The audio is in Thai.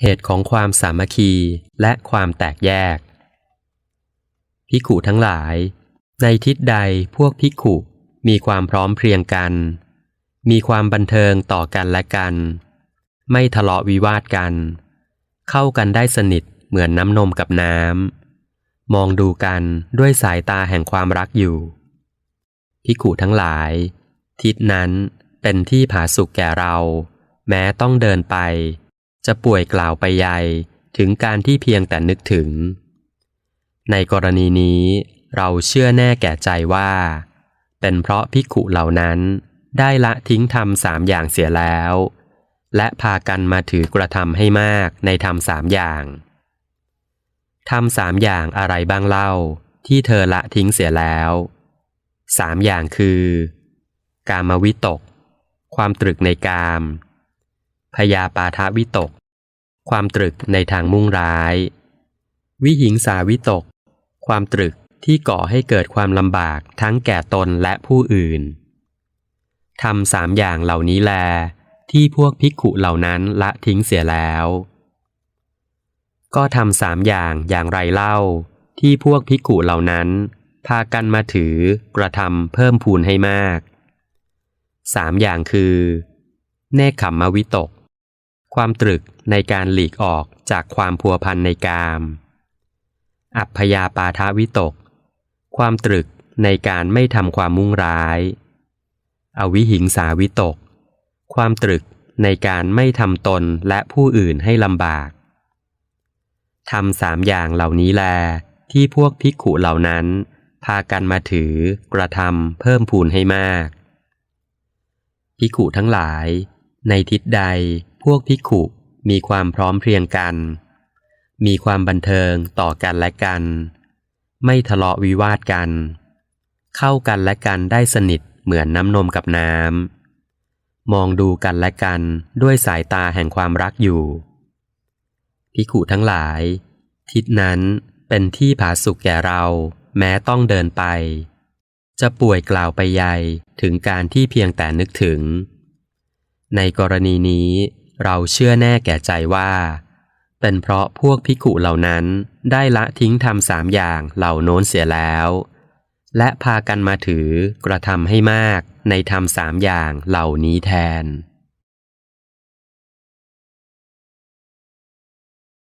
เหตุของความสามัคคีและความแตกแยกภิกขุทั้งหลาย ในทิศใดพวกภิกขุมีความพร้อมเพรียงกัน มีความบันเทิงต่อกันและกัน ไม่ทะเลาะวิวาทกัน เข้ากันได้สนิทเหมือนน้ำนมกับน้ำ มองดูกันด้วยสายตาแห่งความรักอยู่ภิกขุทั้งหลาย ทิศนั้นเป็นที่ผาสุกแก่เรา แม้ต้องเดินไป จะป่วยกล่าวไปใหญ่ถึงการที่เพียงแต่นึกถึง ในกรณีนี้เราเชื่อแน่แก่ใจว่า เป็นเพราะภิกุเหล่านั้นได้ละทิ้งธรรมสามอย่างเสียแล้ว และพากันมาถือกระทำให้มากในธรรมสามอย่างทำสามอย่างอะไรบ้างเล่าที่เธอละทิ้งเสียแล้วสามอย่างคือ กามวิตก ความตรึกในกาม พยาปาทวิตก ความตรึกในทางมุ่งร้าย วิหิงสาวิตก ความตรึกที่ก่อให้เกิดความลำบากทั้งแก่ตนและผู้อื่นทำสามอย่างเหล่านี้แล ที่พวกภิกขุเหล่านั้นละทิ้งเสียแล้ว ก็ทำสามอย่างอย่างไรเล่า ที่พวกภิกขุเหล่านั้น พากันมาถือกระทำเพิ่มพูนให้มากสามอย่างคือ เนคขมมวิตก ความตรึกในการหลีกออกจากความพัวพันในกาม อัพยาปาทวิตก ความตรึกในการไม่ทำความมุ่งร้าย อวิหิงสาวิตก ความตรึกในการไม่ทำตนและผู้อื่นให้ลำบากทำสามอย่างเหล่านี้แล ที่พวกภิกขุเหล่านั้น พากันมาถือกระทำเพิ่มพูนให้มาก ภิกขุทั้งหลาย ในทิศใด พวกภิขุมีความพร้อมเพรียงกัน มีความบันเทิงต่อกันและกัน ไม่ทะเลาะวิวาทกัน เข้ากันและกันได้สนิทเหมือนน้ำนมกับน้ำ มองดูกันและกันด้วยสายตาแห่งความรักอยู่ภิขุทั้งหลาย ทิศนั้นเป็นที่ผาสุกแก่เราแม้ต้องเดินไป จะป่วยกล่าวไปใหญ่ถึงการที่เพียงแต่นึกถึง ในกรณีนี้ เราเชื่อแน่แก่ใจว่า เป็นเพราะพวกพิกุเหล่านั้นได้ละทิ้งทำสามอย่างเหล่าโน้นเสียแล้ว และพากันมาถือกระทำให้มากในทำสามอย่างเหล่านี้แทน